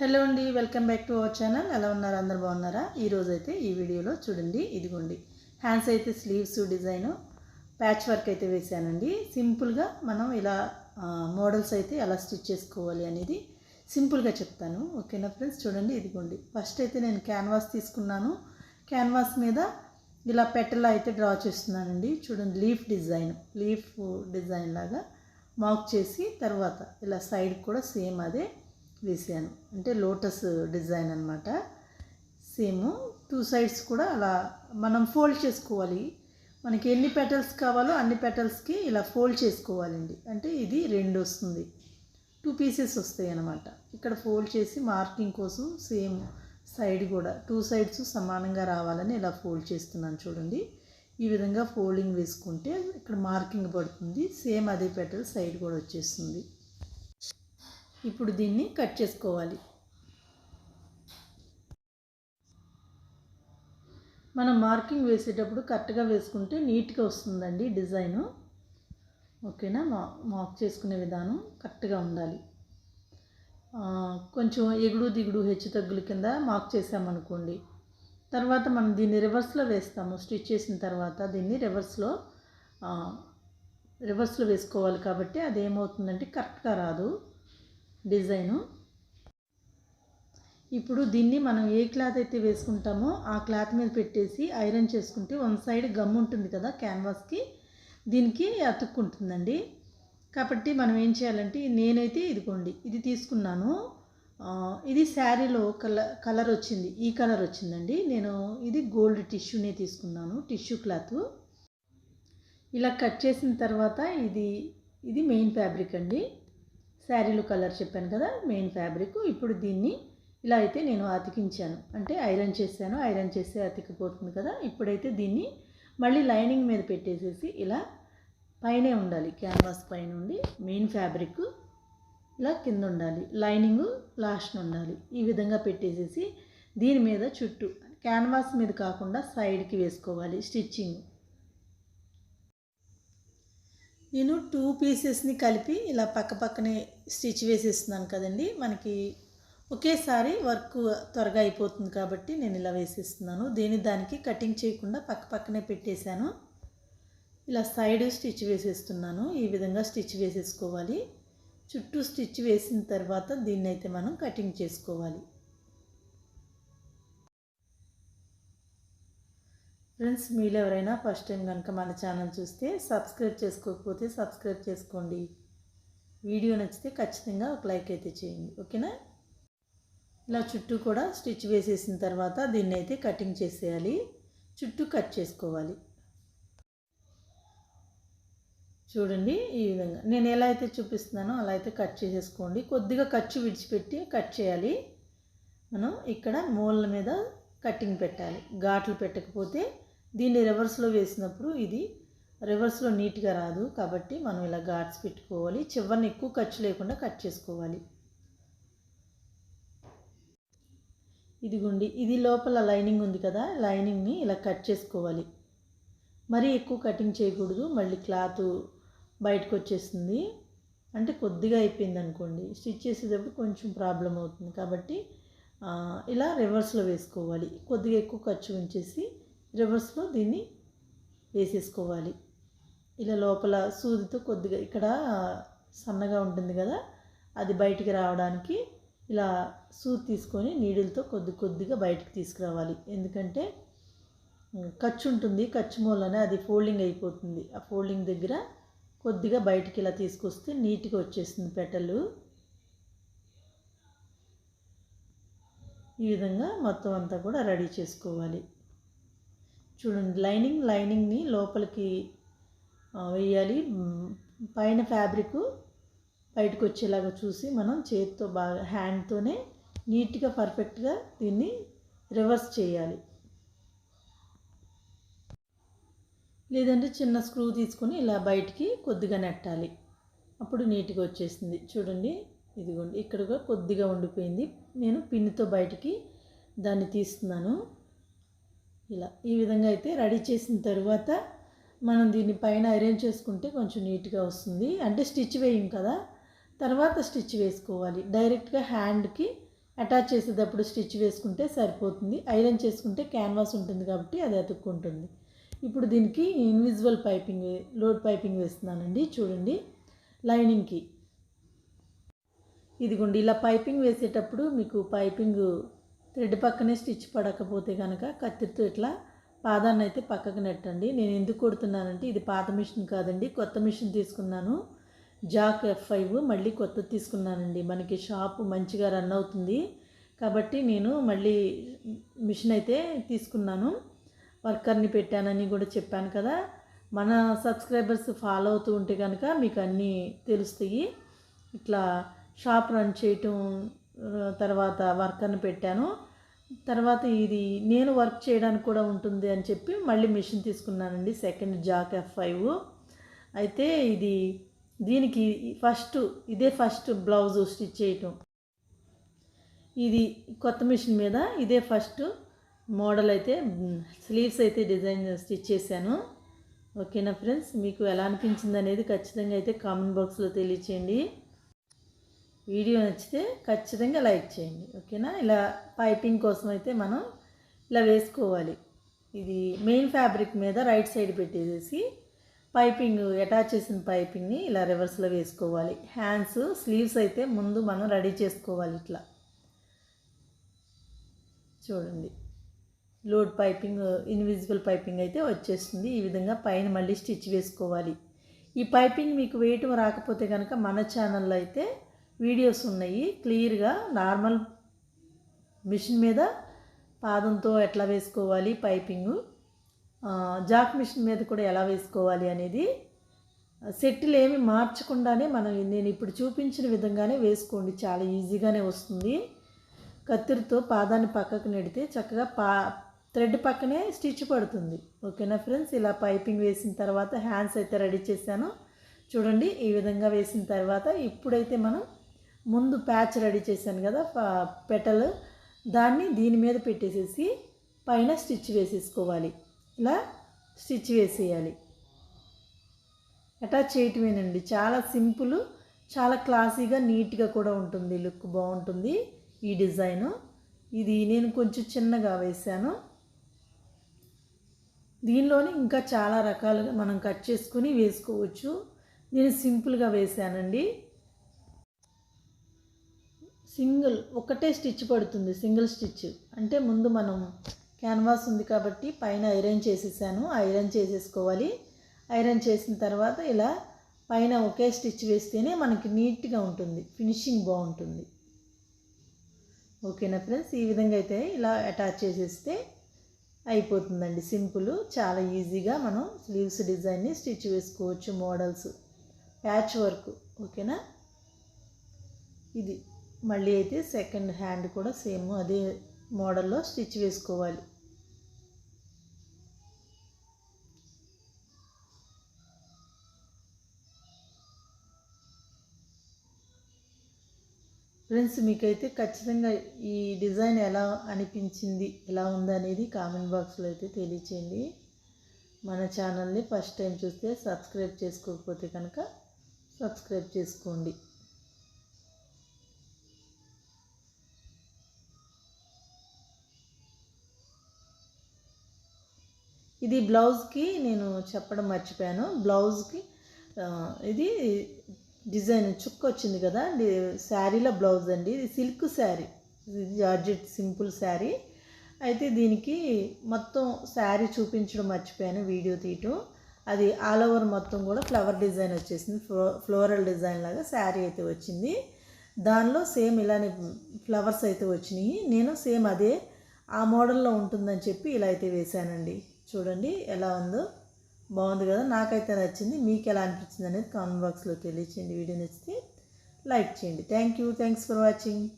Hello అండి welcome back to our channel. ఎలా ఉన్నారు? అందరు బాగున్నారా? ఈరోజు అయితే ఈ వీడియోలో చూడండి ఇదిగోండి. హ్యాండ్స్ అయితే స్లీవ్స్ డిజైన్ ప్యాచ్ వర్క్ అయితే వేసానండి సింపుల్గా మనం ఇలా మోడల్స్ అయితే ఎలా స్టిచ్ చేసుకోవాలి అనేది సింపుల్గా చెప్తాను. ఓకేనా ఫ్రెండ్స్? చూడండి ఇదిగోండి. ఫస్ట్ అయితే నేను క్యాన్వాస్ తీసుకున్నాను. క్యాన్వాస్ మీద ఇలా పెట్టలా అయితే డ్రా చేస్తున్నానండి. చూడండి లీఫ్ డిజైన్ లీఫ్ డిజైన్ లాగా మార్క్ చేసి తర్వాత ఇలా సైడ్ కూడా సేమ్ అదే వేసాను. అంటే లోటస్ డిజైన్ అనమాట సేమ్ టూ సైడ్స్ కూడా అలా మనం ఫోల్డ్ చేసుకోవాలి. మనకి ఎన్ని పెటల్స్ కావాలో అన్ని పెటల్స్కి ఇలా ఫోల్డ్ చేసుకోవాలండి. అంటే ఇది రెండు వస్తుంది. టూ పీసెస్ వస్తాయి అన్నమాట. ఇక్కడ ఫోల్డ్ చేసి మార్కింగ్ కోసం సేమ్ సైడ్ కూడా టూ సైడ్స్ సమానంగా రావాలని ఇలా ఫోల్డ్ చేస్తున్నాను చూడండి. ఈ విధంగా ఫోల్డింగ్ వేసుకుంటే ఇక్కడ మార్కింగ్ పడుతుంది. సేమ్ అదే పెటల్ సైడ్ కూడా వచ్చేస్తుంది. ఇప్పుడు దీన్ని కట్ చేసుకోవాలి. మనం మార్కింగ్ వేసేటప్పుడు కరెక్ట్గా వేసుకుంటే నీట్గా వస్తుందండి డిజైను. ఓకేనా? మా మార్క్ చేసుకునే విధానం కరెక్ట్గా ఉండాలి. కొంచెం ఎగుడు దిగుడు హెచ్చు తగ్గుల కింద మార్క్ చేసామనుకోండి. తర్వాత మనం దీన్ని రివర్స్లో వేస్తాము. స్టిచ్ చేసిన తర్వాత దీన్ని రివర్స్లో రివర్స్లో వేసుకోవాలి కాబట్టి అది ఏమవుతుందంటే కరెక్ట్గా రాదు. డిజైను. ఇప్పుడు దీన్ని మనం ఏ క్లాత్ అయితే వేసుకుంటామో ఆ క్లాత్ మీద పెట్టేసి ఐరన్ చేసుకుంటే వన్ సైడ్ గమ్ ఉంటుంది కదా క్యాన్వాస్కి దీనికి అతుక్కుంటుందండి కాబట్టి మనం ఏం చేయాలంటే నేనైతే ఇదిగోండి ఇది తీసుకున్నాను. ఇది శారీలో కలర్ కలర్ వచ్చింది ఈ కలర్ వచ్చిందండి. నేను ఇది గోల్డ్ టిష్యూనే తీసుకున్నాను టిష్యూ క్లాత్. ఇలా కట్ చేసిన తర్వాత ఇది ఇది మెయిన్ ఫ్యాబ్రిక్ అండి. శారీలు కలర్ చెప్పాను కదా మెయిన్ ఫ్యాబ్రిక్. ఇప్పుడు దీన్ని ఇలా అయితే నేను అతికించాను. అంటే ఐరన్ చేశాను ఐరన్ చేస్తే అతికిపోతుంది కదా. ఇప్పుడైతే దీన్ని మళ్ళీ లైనింగ్ మీద పెట్టేసేసి ఇలా పైనే ఉండాలి క్యాన్వాస్ పైన ఉండి. మెయిన్ ఫ్యాబ్రిక్ ఇలా కింద ఉండాలి లైనింగ్ లాస్ట్ ఉండాలి. ఈ విధంగా పెట్టేసేసి దీని మీద చుట్టూ క్యాన్వాస్ మీద కాకుండా సైడ్కి వేసుకోవాలి స్టిచ్చింగ్. నేను టూ పీసెస్ని కలిపి ఇలా పక్క పక్కనే స్టిచ్ వేసేస్తున్నాను కదండి. మనకి ఒకేసారి వర్క్ త్వరగా అయిపోతుంది కాబట్టి నేను ఇలా వేసేస్తున్నాను. దీని దానికి కటింగ్ చేయకుండా పక్క పక్కనే పెట్టేశాను. ఇలా సైడ్ స్టిచ్ వేసేస్తున్నాను. ఈ విధంగా స్టిచ్ వేసేసుకోవాలి. చుట్టూ స్టిచ్ వేసిన తర్వాత దీన్ని అయితే మనం కటింగ్ చేసుకోవాలి. ఫ్రెండ్స్ మీరు ఎవరైనా ఫస్ట్ టైం కనుక మన ఛానల్ చూస్తే సబ్స్క్రైబ్ చేసుకోకపోతే సబ్స్క్రైబ్ చేసుకోండి. వీడియో నచ్చితే ఖచ్చితంగా ఒక లైక్ అయితే చేయండి. ఓకేనా? ఇలా చుట్టూ కూడా స్టిచ్ వేసేసిన తర్వాత దీన్ని అయితే కటింగ్ చేసేయాలి. చుట్టూ కట్ చేసుకోవాలి. చూడండి ఈ విధంగా. నేను ఎలా అయితే చూపిస్తున్నానో అలా అయితే కట్ చేసేసుకోండి. కొద్దిగా ఖర్చు విడిచిపెట్టి కట్ చేయాలి. మనం ఇక్కడ మూలల మీద కటింగ్ పెట్టాలి. ఘాట్లు పెట్టకపోతే దీన్ని రివర్స్లో వేసినప్పుడు ఇది రివర్స్లో నీట్గా రాదు. కాబట్టి మనం ఇలా ఘాట్స్ పెట్టుకోవాలి. చివరిని ఎక్కువ ఖర్చు లేకుండా కట్ చేసుకోవాలి. ఇదిగోండి. ఇది లోపల లైనింగ్ ఉంది కదా. లైనింగ్ని ఇలా కట్ చేసుకోవాలి. మరీ ఎక్కువ కటింగ్ చేయకూడదు. మళ్ళీ క్లాత్ బయటకు వచ్చేస్తుంది. అంటే కొద్దిగా అయిపోయింది అనుకోండి. స్టిచ్ చేసేటప్పుడు కొంచెం ప్రాబ్లం అవుతుంది. కాబట్టి ఇలా రివర్స్లో వేసుకోవాలి. కొద్దిగా ఎక్కువ ఖర్చు ఉంచేసి రివర్స్లో దీన్ని వేసేసుకోవాలి. ఇలా లోపల సూదితో కొద్దిగా ఇక్కడ సన్నగా ఉంటుంది కదా అది బయటికి రావడానికి ఇలా సూది తీసుకొని నీడిల్తో కొద్ది కొద్దిగా బయటకు తీసుకురావాలి. ఎందుకంటే ఖర్చు ఉంటుంది ఖర్చు మూలనే అది ఫోల్డింగ్ అయిపోతుంది. ఆ ఫోల్డింగ్ దగ్గర కొద్దిగా బయటికి ఇలా తీసుకొస్తే నీట్గా వచ్చేస్తుంది పెట్టలు ఈ విధంగా మొత్తం అంతా కూడా రెడీ చేసుకోవాలి. చూడండి లైనింగ్ లైనింగ్ని లోపలికి వేయాలి. పైన ఫ్యాబ్రిక్ బయటకు వచ్చేలాగా చూసి మనం చేతితో బాగా హ్యాండ్తోనే నీట్గా పర్ఫెక్ట్గా దీన్ని రివర్స్ చేయాలి. లేదంటే చిన్న స్క్రూ తీసుకొని ఇలా బయటికి కొద్దిగా నెట్టాలి. అప్పుడు నీట్గా వచ్చేసింది. చూడండి ఇదిగోండి ఇక్కడ కూడా కొద్దిగా ఉండిపోయింది. నేను పిన్నుతో బయటికి దాన్ని తీస్తున్నాను. ఇలా ఈ విధంగా అయితే రెడీ చేసిన తర్వాత మనం దీన్ని పైన అరేంజ్ చేసుకుంటే కొంచెం నీట్గా వస్తుంది. అంటే స్టిచ్ వేయం కదా. తర్వాత స్టిచ్ వేసుకోవాలి. డైరెక్ట్గా హ్యాండ్కి అటాచ్ చేసేటప్పుడు స్టిచ్ వేసుకుంటే సరిపోతుంది. ఐరన్ చేసుకుంటే క్యాన్వాస్ ఉంటుంది కాబట్టి అది అతుక్కుంటుంది. ఇప్పుడు దీనికి ఇన్విజిబుల్ పైపింగ్ లోడ్ పైపింగ్ వేస్తున్నానండి. చూడండి. లైనింగ్కి. ఇదిగోండి. ఇలా పైపింగ్ వేసేటప్పుడు మీకు పైపింగ్ థ్రెడ్ పక్కనే స్టిచ్ పడకపోతే కనుక కత్తిరితో ఇట్లా పాదాన్ని అయితే పక్కకు నెట్టండి. నేను ఎందుకు కొడుతున్నానంటే ఇది పాత మిషన్ కాదండి కొత్త మిషన్ తీసుకున్నాను. జాక్ ఎఫ్ ఫైవ్ మళ్ళీ కొత్త తీసుకున్నానండి. మనకి షాప్ మంచిగా రన్ అవుతుంది కాబట్టి నేను మళ్ళీ మిషన్ అయితే తీసుకున్నాను. వర్కర్ని పెట్టానని కూడా చెప్పాను కదా. మన సబ్స్క్రైబర్స్ ఫాలో అవుతూ ఉంటే కనుక మీకు అన్నీ తెలుస్తాయి. ఇట్లా షాప్ రన్ చేయటం తర్వాత వర్కర్ని పెట్టాను. తర్వాత ఇది నేను వర్క్ చేయడానికి కూడా ఉంటుంది అని చెప్పి మళ్ళీ మిషన్ తీసుకున్నానండి సెకండ్ జాక్ ఎఫ్ ఫైవ్ అయితే ఇది దీనికి ఫస్ట్ ఇదే ఫస్ట్ బ్లౌజ్ స్టిచ్ చేయటం. ఇది కొత్త మిషన్ మీద ఇదే ఫస్ట్ మోడల్ అయితే స్లీవ్స్ అయితే డిజైన్ స్టిచ్ చేశాను. ఓకేనా ఫ్రెండ్స్ మీకు ఎలా అనిపించింది అనేది ఖచ్చితంగా అయితే కామెంట్ బాక్స్లో తెలియచేయండి. వీడియో నచ్చితే ఖచ్చితంగా లైక్ చేయండి ఓకేనా? ఇలా పైపింగ్ కోసం అయితే మనం ఇలా వేసుకోవాలి. ఇది మెయిన్ ఫ్యాబ్రిక్ మీద రైట్ సైడ్ పెట్టేసేసి పైపింగ్ అటాచ్ చేసిన పైపింగ్ని ఇలా రివర్స్లో వేసుకోవాలి. హ్యాండ్స్ స్లీవ్స్ అయితే ముందు మనం రెడీ చేసుకోవాలి ఇట్లా. చూడండి. లోడ్ పైపింగ్ ఇన్విజిబుల్ పైపింగ్ అయితే వచ్చేస్తుంది. ఈ విధంగా పైన మళ్ళీ స్టిచ్ వేసుకోవాలి. ఈ పైపింగ్ మీకు వేయటం రాకపోతే కనుక మన ఛానల్లో అయితే వీడియోస్ ఉన్నాయి. క్లియర్గా నార్మల్ మిషన్ మీద పాదంతో ఎట్లా వేసుకోవాలి పైపింగు జాక్ మిషన్ మీద కూడా ఎలా వేసుకోవాలి అనేది సెట్టిలు ఏమి మార్చకుండానే మనం నేను ఇప్పుడు చూపించిన విధంగానే వేసుకోండి. చాలా ఈజీగానే వస్తుంది. కత్తిరితో పాదాన్ని పక్కకు నెడితే చక్కగా పా థ్రెడ్ పక్కనే స్టిచ్ పడుతుంది. ఓకేనా ఫ్రెండ్స్? ఇలా పైపింగ్ వేసిన తర్వాత హ్యాండ్స్ అయితే రెడీ చేశాను. చూడండి ఈ విధంగా వేసిన తర్వాత ఇప్పుడైతే మనం ముందు ప్యాచ్ రెడీ చేశాను కదా పెటల్. దాన్ని దీని మీద పెట్టేసేసి పైన స్టిచ్ వేసేసుకోవాలి. ఇలా స్టిచ్ వేసేయాలి. అటాచ్ చేయటమేనండి. చాలా సింపుల్ చాలా క్లాసీగా నీట్గా కూడా ఉంటుంది. లుక్ బాగుంటుంది ఈ డిజైను. ఇది నేను కొంచెం చిన్నగా వేశాను. దీనిలోనే ఇంకా చాలా రకాలుగా మనం కట్ చేసుకుని వేసుకోవచ్చు. నేను సింపుల్గా వేసానండి సింగిల్ ఒకటే స్టిచ్ పడుతుంది సింగిల్ స్టిచ్. అంటే ముందు మనం క్యాన్వాస్ ఉంది కాబట్టి పైన ఐరన్ చేసేసాను ఐరన్ చేసేసుకోవాలి. ఐరన్ చేసిన తర్వాత ఇలా పైన ఒకే స్టిచ్ వేస్తేనే మనకి నీట్గా ఉంటుంది ఫినిషింగ్ బాగుంటుంది. ఓకేనా ఫ్రెండ్స్? ఈ విధంగా అయితే ఇలా అటాచ్ చేసేస్తే అయిపోతుందండి. సింపుల్ చాలా ఈజీగా మనం స్లీవ్స్ డిజైన్ని స్టిచ్ వేసుకోవచ్చు మోడల్స్. ప్యాచ్ వర్క్ ఓకేనా? ఇది. మళ్ళీ అయితే సెకండ్ హ్యాండ్ కూడా సేమ్ అదే మోడల్లో స్టిచ్ వేసుకోవాలి. ఫ్రెండ్స్ మీకైతే ఖచ్చితంగా ఈ డిజైన్ ఎలా అనిపించింది ఎలా ఉంది అనేది కామెంట్ బాక్స్లో అయితే తెలియచేయండి. మన ఛానల్ని ఫస్ట్ టైం చూస్తే సబ్స్క్రైబ్ చేసుకోకపోతే కనుక సబ్స్క్రైబ్ చేసుకోండి. ఇది బ్లౌజ్కి నేను చెప్పడం మర్చిపోయాను. బ్లౌజ్కి ఇది డిజైన్ చుక్క వచ్చింది కదా శారీలో బ్లౌజ్ అండి. ఇది silk sari georgette simple sari. అయితే దీనికి మొత్తం శారీ చూపించడం మర్చిపోయాను వీడియో తీయటం. అది ఆల్ ఓవర్ మొత్తం కూడా ఫ్లవర్ డిజైన్ వచ్చేసింది. ఫ్లో ఫ్లోరల్ డిజైన్ లాగా శారీ అయితే వచ్చింది. దానిలో సేమ్ ఇలానే ఫ్లవర్స్ అయితే వచ్చినాయి. నేను సేమ్ అదే ఆ మోడల్లో ఉంటుందని చెప్పి ఇలా అయితే వేశానండి. చూడండి ఎలా ఉందో. బాగుంది కదా? నాకైతే నచ్చింది. మీకు ఎలా అనిపించింది అనేది కామెంట్ బాక్స్లో తెలియచేయండి. వీడియో నచ్చితే లైక్ చేయండి. Thank you. Thanks for watching.